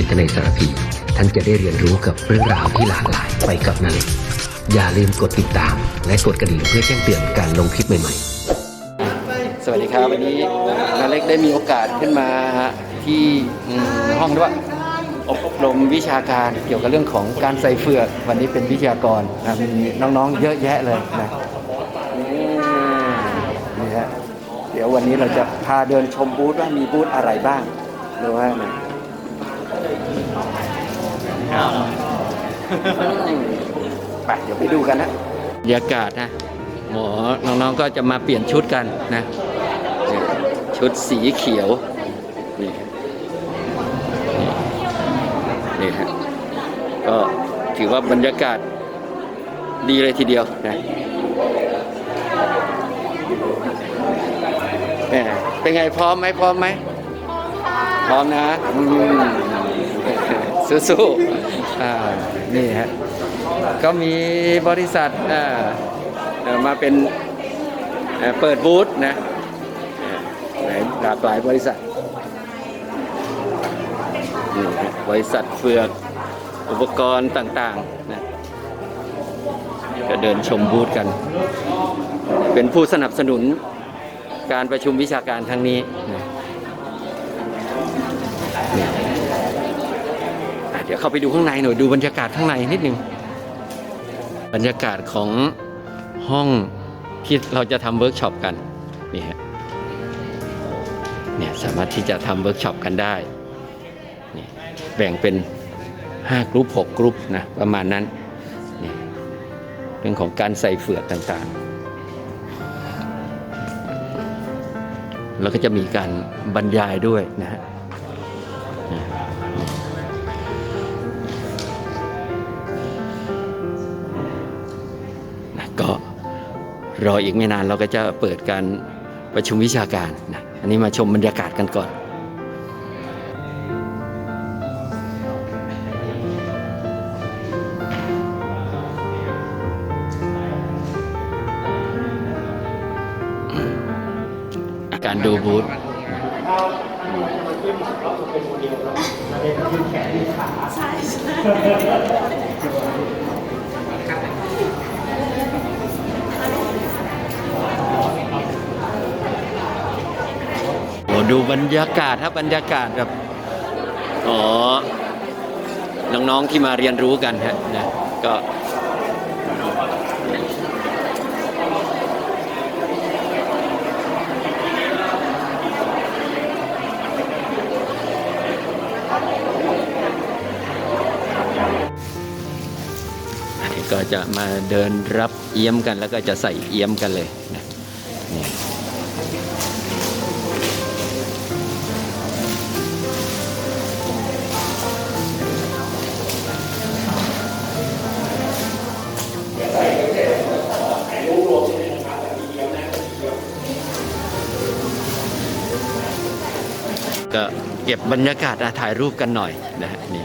จิตในสารพี ท่านจะได้เรียนรู้กับเรื่องราวที่หลากหลายไปกับนาเล็กอย่าลืมกดติดตาม และกดกระดิ่งเพื่อแจ้งเตือนการลงคลิปใหม่ๆ สวัสดีครับวันนี้นาเล็กได้มีโอกาสขึ้นมาที่ห้องด้วยอบรมวิชาการเกี่ยวกับเรื่องของการใส่เฟือกวันนี้เป็นวิทยากรนะมีน้องๆเยอะแยะเลยนะนี่ฮะเดี๋ยววันนี้เราจะพาเดินชมบูธว่ามีบูธอะไรบ้างหรือว่าไงไปเดี๋ยวไปดูกันนะบรรยากาศนะหมอน้องๆก็จะมาเปลี่ยนชุดกันนะเนี่ยชุดสีเขียวนี่นี่นี่ฮะก็ถือว่าบรรยากาศดีเลยทีเดียวนะแหมเป็นไงพร้อมไหมพร้อมไหมพร้อมนะอืม สู้ๆอ่านี่ฮะก็มีบริษัทอ่ามาเป็นเปิดบูธนะหลากหลายบริษัทนี่ฮะบริษัทเฟือกอุปกรณ์ต่างๆนะก็เดินชมบูธกัน เป็นผู้สนับสนุนการประชุมวิชาการครั้งนี้นะนี่อะ เดี๋ยวเข้าไปดูข้างในหน่อยดูบรรยากาศข้างในนิดนึง บรรยากาศของห้องที่เราจะทำเวิร์กช็อปกันนี่ฮะเนี่ยสามารถที่จะทำเวิร์กช็อปกันได้นี่แบ่งเป็น5กรุ๊ป6กรุ๊ปนะประมาณนั้นนี่เรื่องของการใส่เฟือกต่างๆ แล้วก็จะมีการบรรยายด้วยนะฮะนะ รออีกไม่นานเราก็จะเปิดการประชุมวิชาการนะอันนี้มาชมบรรยากาศกันก่อนการดูบูธโอ้ ดูบรรยากาศครับรรยากาศแบบอ๋อน้องๆที่มาเรียนรู้กันฮะนะก็ก็จะมาเดินรับเอี้ยมกันแล้วก็จะใส่เอี้ยมกันเลยนะ ก็เก็บบรรยากาศอะถ่ายรูปกันหน่อยนะฮะนี่